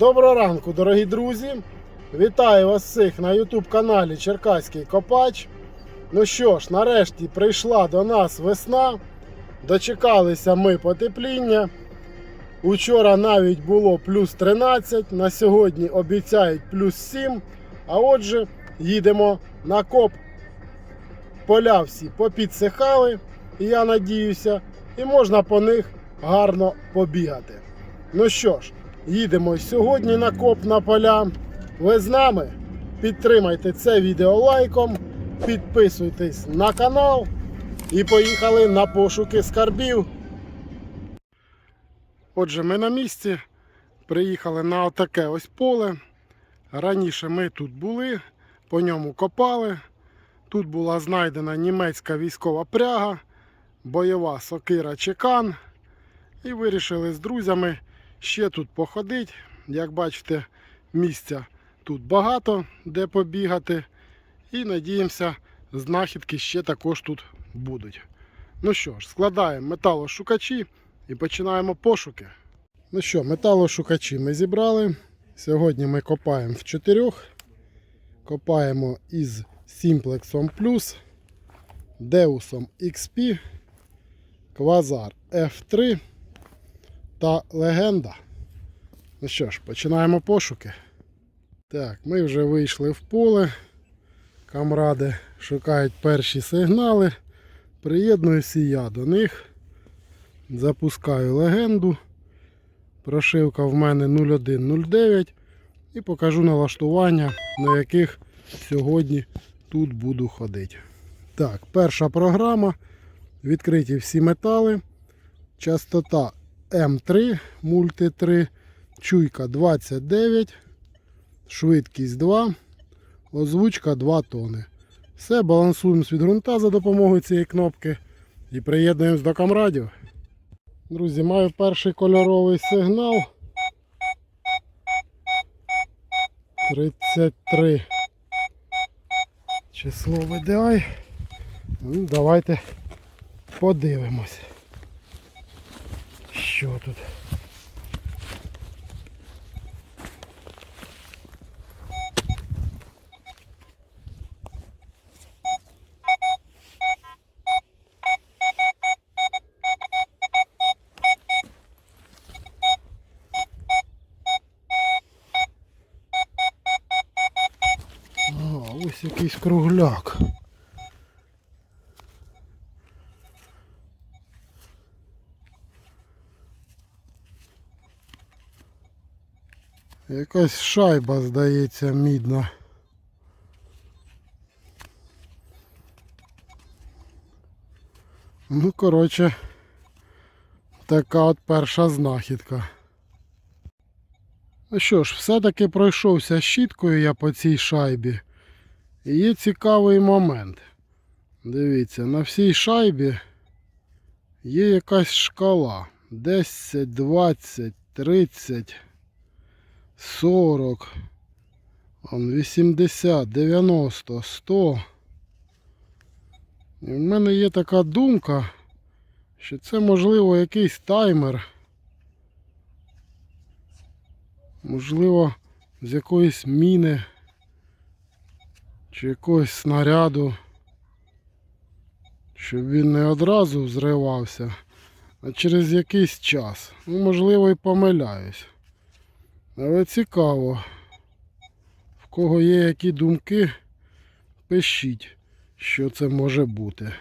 Доброго ранку, дорогі друзі! Вітаю вас всіх на YouTube каналі Черкаський Копач. Ну що ж, нарешті прийшла до нас весна. Дочекалися ми потепління. Учора навіть було плюс 13, на сьогодні обіцяють плюс 7. А отже, їдемо на коп. Поля всі попідсихали, і я надіюся, і можна по них гарно побігати. Ну що ж, їдемо сьогодні на коп на поля. Ви з нами? Підтримайте це відео лайком, підписуйтесь на канал і поїхали на пошуки скарбів. Отже, ми на місці приїхали на отаке ось поле. Раніше ми тут були, по ньому копали. Тут була знайдена німецька військова пряга, бойова сокира Чекан. І вирішили з друзями ще тут походити. Як бачите, місця тут багато де побігати. І надіємося, знахідки ще також тут будуть. Ну що ж, складаємо металошукачі і починаємо пошуки. Ну що, металошукачі ми зібрали. Сьогодні ми копаємо в чотирьох. Копаємо із Simplexом Plus, Deusом XP, Quasar F3 та Легенда. Ну що ж, починаємо пошуки. Так, ми вже вийшли в поле. Камради шукають перші сигнали. Приєднуюся я до них. Запускаю легенду. Прошивка в мене 0109 і покажу налаштування, на яких сьогодні тут буду ходити. Так, перша програма. Відкриті всі метали. Частота М3, мульти 3, чуйка 29, швидкість 2, озвучка 2 тони. Все, балансуємо від ґрунта за допомогою цієї кнопки і приєднуємось до камрадів. Друзі, маю перший кольоровий сигнал. 33 число VDI. Ну, давайте подивимось. Що тут? Ось якийсь кругляк. Якась шайба, здається, мідна. Ну, коротше, така от перша знахідка. Ну що ж, все-таки пройшовся щіткою я по цій шайбі. І є цікавий момент. Дивіться, на всій шайбі є якась шкала. 10, 20, 30, 40, 80, 90, 100. І в мене є така думка, що це можливо якийсь таймер. Можливо, з якоїсь міни чи якогось снаряду, щоб він не одразу взривався, а через якийсь час. Ну, можливо, і помиляюсь. Але цікаво, в кого є які думки, пишіть, що це може бути.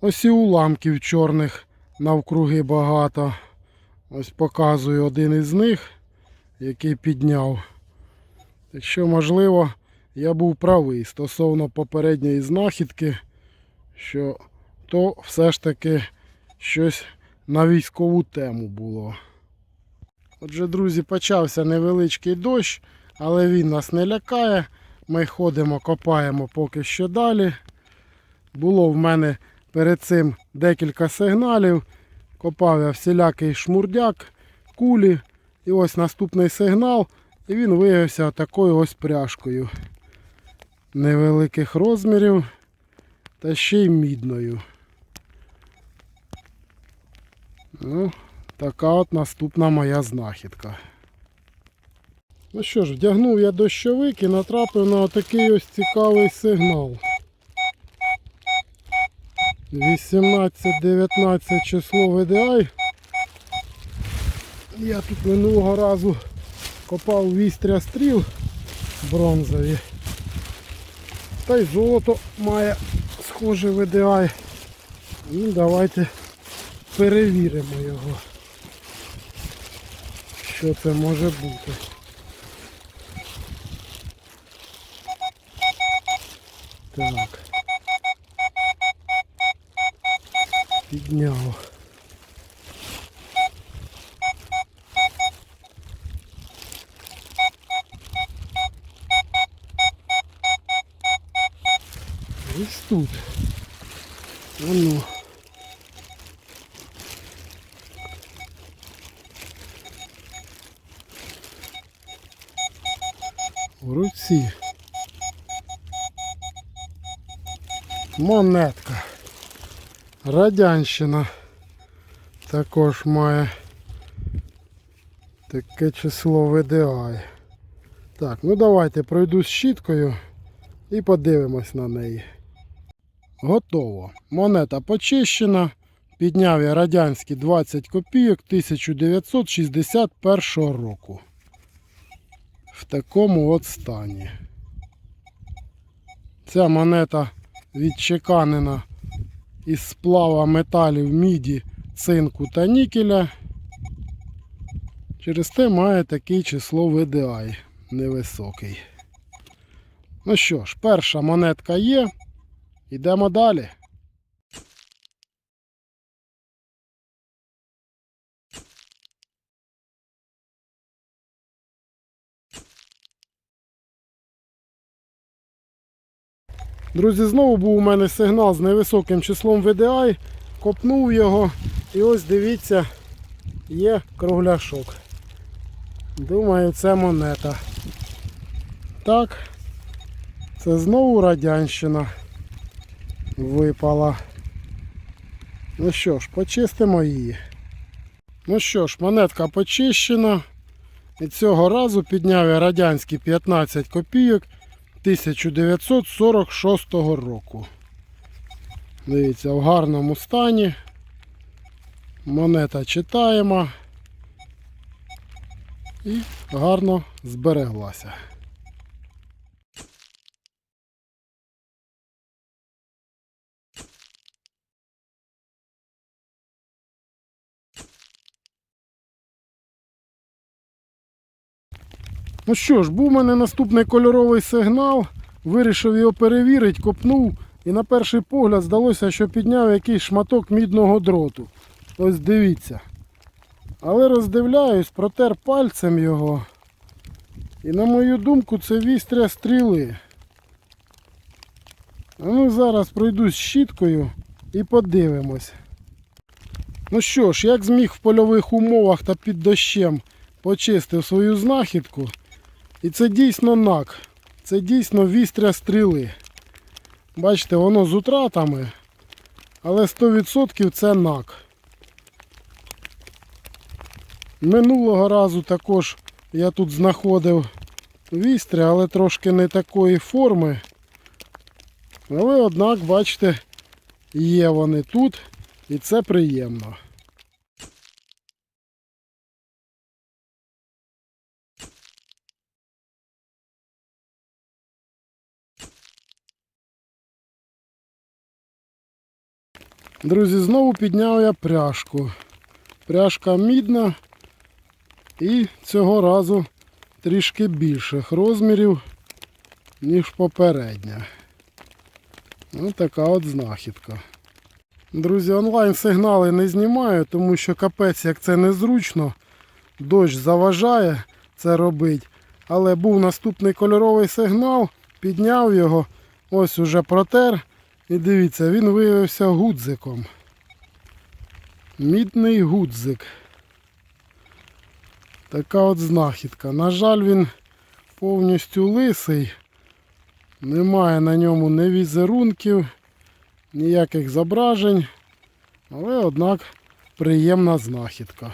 Ось і уламків чорних навкруги багато. Ось показую один із них, який підняв. Так що, можливо, я був правий стосовно попередньої знахідки, що то все ж таки щось на військову тему було. Отже, друзі, почався невеличкий дощ, але він нас не лякає. Ми ходимо, копаємо поки що далі. Було в мене перед цим декілька сигналів. Копав я всілякий шмурдяк, кулі. І ось наступний сигнал. І він виявився такою ось пряжкою. Невеликих розмірів та ще й мідною. Ну, Така от наступна моя знахідка. Ну що ж, вдягнув я дощовик і натрапив на такий ось цікавий сигнал. 18-19 число VDI. Я тут минулого разу копав вістря стріл бронзові. Та й золото має схоже VDI. Ну, давайте перевіримо його. Що це може бути. Так. Підняв. Ось тут. А ну. Монетка. Радянщина також має таке число VDI. Так, ну давайте пройду з щіткою і подивимось на неї. Готово. Монета почищена. Підняв я радянські 20 копійок 1961 року. В такому от стані. Ця монета відчеканена із сплава металів міді, цинку та нікеля. Через те має таке число VDI невисокий. Ну що ж, перша монетка є. Йдемо далі. Друзі, знову був у мене сигнал з невисоким числом VDI. Копнув його і ось дивіться, є кругляшок. Думаю, це монета. Так, це знову радянщина випала. Ну що ж, почистимо її. Ну що ж, монетка почищена. І цього разу підняв я радянські 15 копійок 1946 року. Дивіться, в гарному стані. Монета читаємо. І гарно збереглася. Ну що ж, був у мене наступний кольоровий сигнал. Вирішив його перевірити, копнув. І на перший погляд здалося, що підняв якийсь шматок мідного дроту. Ось дивіться. Але роздивляюсь, протер пальцем його. І на мою думку, це вістря стріли. А ну зараз пройдусь щіткою і подивимось. Ну що ж, як зміг в польових умовах та під дощем почистив свою знахідку. І це дійсно нак. Це дійсно вістря стріли. Бачите, воно з утратами, але 100% це нак. Минулого разу також я тут знаходив вістря, але трошки не такої форми. Але однак, бачите, є вони тут і це приємно. Друзі, знову підняв я пряжку. Пряжка мідна і цього разу трішки більших розмірів, ніж попередня. Ось така от знахідка. Друзі, онлайн сигнали не знімаю, тому що капець як це незручно. Дощ заважає це робити. Але був наступний кольоровий сигнал, підняв його, ось уже протер. І дивіться, він виявився гудзиком. Мідний гудзик. Така от знахідка. На жаль, він повністю лисий. Немає на ньому ні візерунків, ніяких зображень. Але однак приємна знахідка.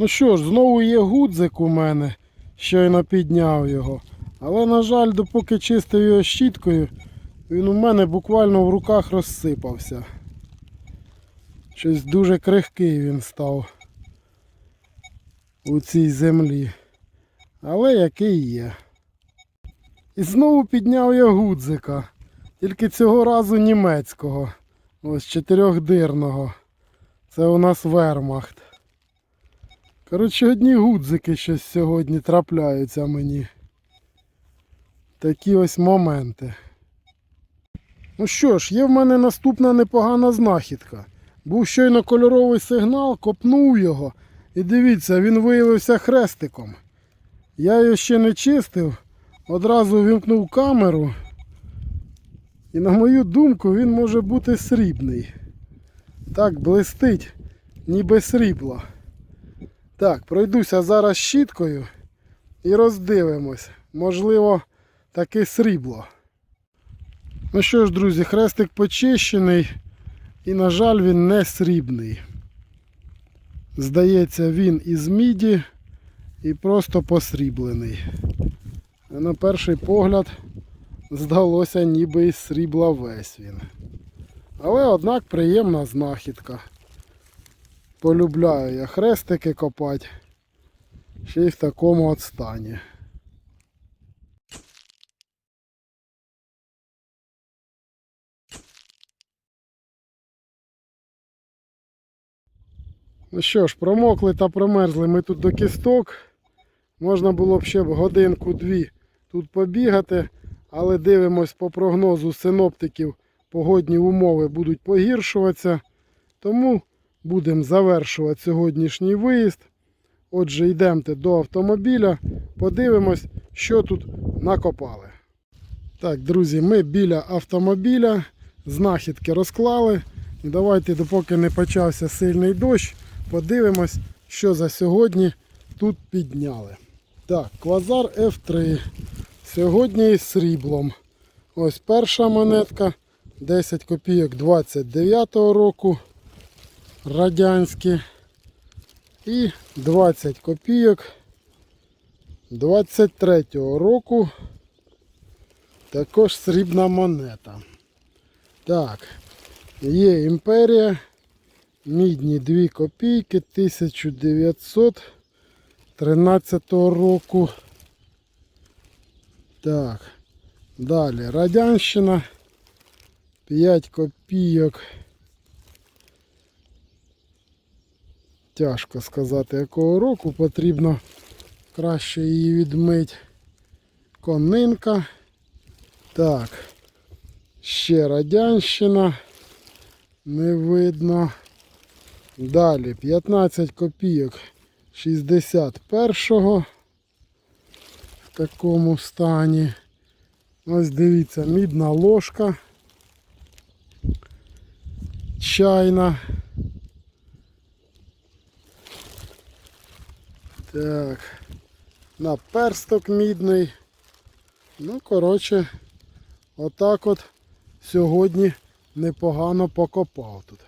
Ну що ж, знову є гудзик у мене, щойно підняв його. Але, на жаль, допоки чистив його щіткою, він у мене буквально в руках розсипався. Щось дуже крихкий він став у цій землі. Але який є. І знову підняв я гудзика. Тільки цього разу німецького. Ось чотирьохдирного. Це у нас вермахт. Коротше, одні гудзики щось сьогодні трапляються мені. Такі ось моменти. Ну що ж, є в мене наступна непогана знахідка. Був щойно кольоровий сигнал, копнув його. І дивіться, він виявився хрестиком. Я його ще не чистив, одразу вімкнув камеру. І на мою думку, він може бути срібний. Так, блистить, ніби срібло. Так, пройдуся зараз щіткою і роздивимось. Можливо, таке срібло. Ну що ж, друзі, хрестик почищений і, на жаль, він не срібний. Здається, він із міді і просто посріблений. На перший погляд здалося, ніби із срібла весь він. Але однак приємна знахідка. Полюбляю я хрестики копати. Ще й в такому от стані. Ну що ж, промокли та промерзли ми тут до кісток. Можна було б ще годинку-дві тут побігати, але дивимось по прогнозу синоптиків, погодні умови будуть погіршуватися. Тому будемо завершувати сьогоднішній виїзд. Отже, йдемте до автомобіля, подивимось, що тут накопали. Так, друзі, ми біля автомобіля, знахідки розклали. І давайте, допоки не почався сильний дощ, подивимось, що за сьогодні тут підняли. Так, квазар F3. Сьогодні із сріблом. Ось перша монетка. 10 копійок 29-го року. Радянські. І 20 копійок 23-го року. Також срібна монета. Так, є імперія. Мідні 2 копійки 1913 року. Так. Далі Радянщина. 5 копійок. Тяжко сказати якого року. Потрібно краще її відмити. Конинка. Так. Ще Радянщина. Не видно. Далі 15 копійок 61-го в такому стані. Ось дивіться, мідна ложка. Чайна. Так. Наперсток мідний. Ну, коротше, отак от сьогодні непогано покопав тут.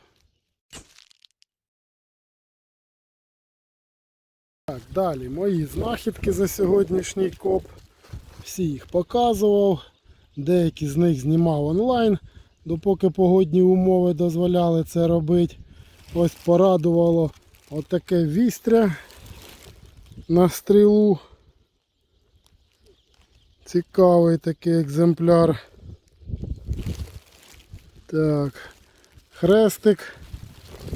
Так, далі мої знахідки за сьогоднішній коп. Всі їх показував. Деякі з них знімав онлайн, допоки погодні умови дозволяли це робити. Ось порадувало отаке вістря на стрілу. Цікавий такий екземпляр. Так, хрестик.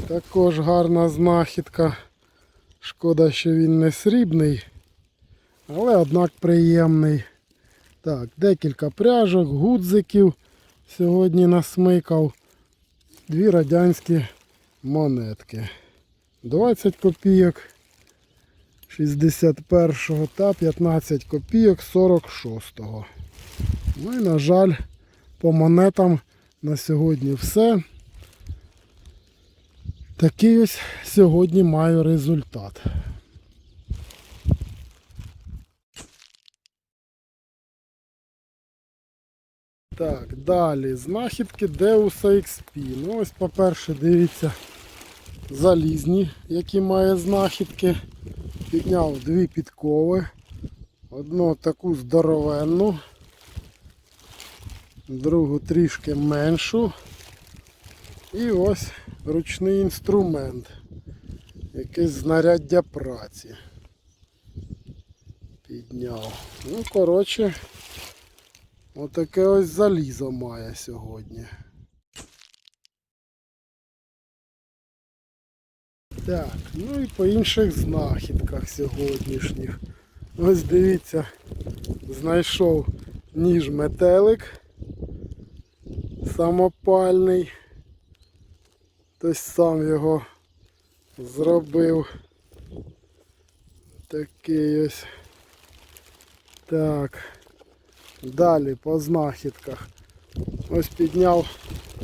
Також гарна знахідка. Шкода, що він не срібний, але однак приємний. Так, декілька пряжок, гудзиків сьогодні насмикав. Дві радянські монетки. 20 копійок 61 та 15 копійок 46-го. Ну і, на жаль, по монетам на сьогодні все. Такий ось сьогодні маю результат. Так, далі знахідки Deus XP. Ну ось, по-перше, дивіться, залізні, які має знахідки. Підняв дві підкови. Одну таку здоровенну, другу трішки меншу. І ось ручний інструмент. Якесь знаряддя праці. Підняв. Ну, коротше, отаке ось залізо має сьогодні. Так, ну і по інших знахідках сьогоднішніх. Ось дивіться, знайшов ніж метелик самопальний. Хтось сам його зробив. Такий ось. Так. Далі по знахідках. Ось підняв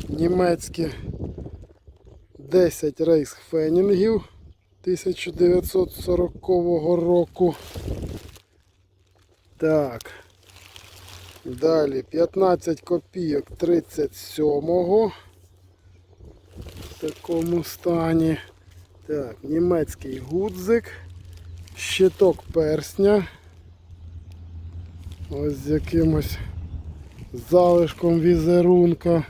німецькі 10 рейхсфенінгів 1940 року. Так. Далі 15 копійок 37-го. В такому стані. Так, німецький гудзик. Щиток персня. Ось з якимось залишком візерунка.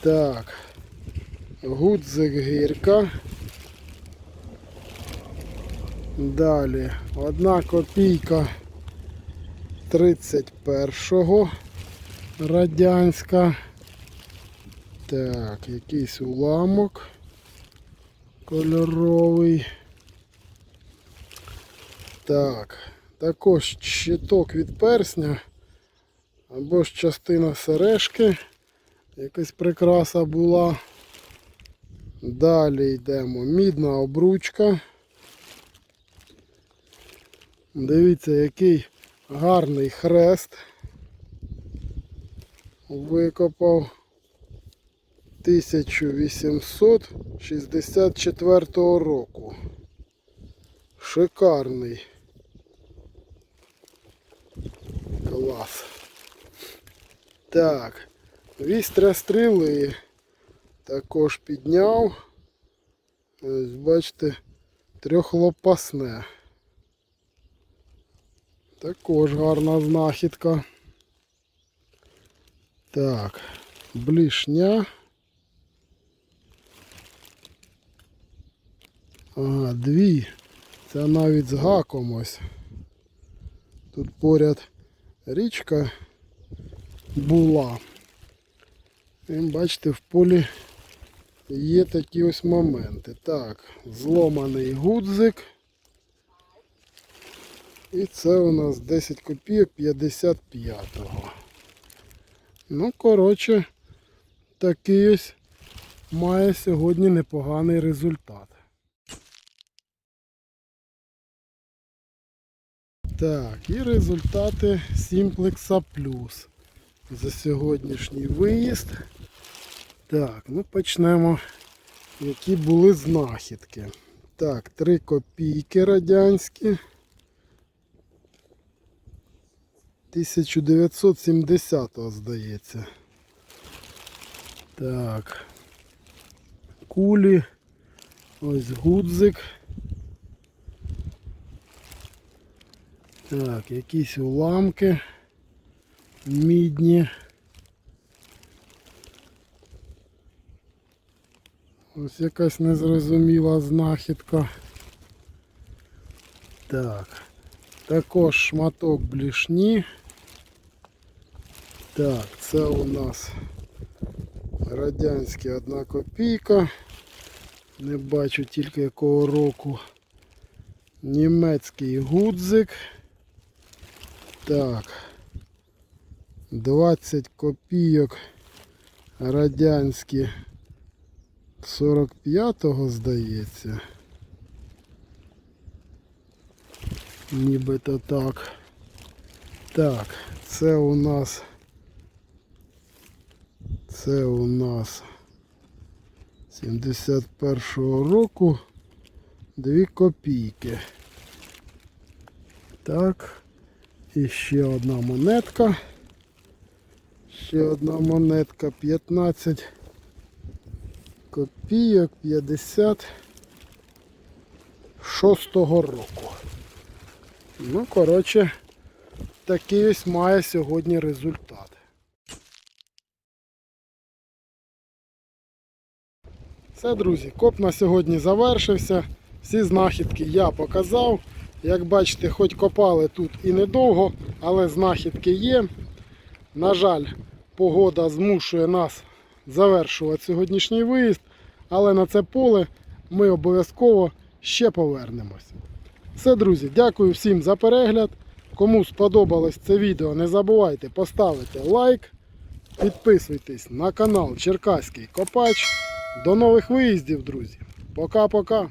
Так. Гудзик гірка. Далі одна копійка 31-го радянська. Так, якийсь уламок кольоровий. Так, також щиток від персня або ж частина сережки. Якась прикраса була. Далі йдемо мідна обручка. Дивіться, який гарний хрест. Викопав 1864 року. Шикарний. Клас. Так, вістря стріли також підняв. Ось бачите, трьохлопасне. Також гарна знахідка. Так, блішня. Ага, дві. Це навіть з гаком ось. Тут поряд річка була. І бачите, в полі є такі ось моменти. Так, зломаний гудзик. І це у нас 10 копійок 55-го. Ну, коротше, такий ось має сьогодні непоганий результат. Так, і результати Simplex Plus за сьогоднішній виїзд. Так, ну почнемо, які були знахідки. Так, 3 копійки радянські. 1970-го, здається. Так. Кулі. Ось гудзик. Так, якісь уламки мідні. Ось якась незрозуміла знахідка. Так. Також шматок блішні. Так, це у нас радянська одна копійка. Не бачу тільки якого року. Німецький гудзик. Так. 20 копійок радянські 45-го, здається. Нібито так. Так, це у нас це у нас 71-го року 2 копійки. Так. І ще одна монетка. Ще одна монетка 15 копійок 56-го року. Ну, коротше, такий ось має сьогодні результат. Все, друзі, коп на сьогодні завершився. Всі знахідки я показав. Як бачите, хоч копали тут і недовго, але знахідки є. На жаль, погода змушує нас завершувати сьогоднішній виїзд, але на це поле ми обов'язково ще повернемось. Все, друзі, дякую всім за перегляд. Кому сподобалось це відео, не забувайте поставити лайк. Підписуйтесь на канал Черкаський Копач. До нових виїздів, друзі. Пока-пока.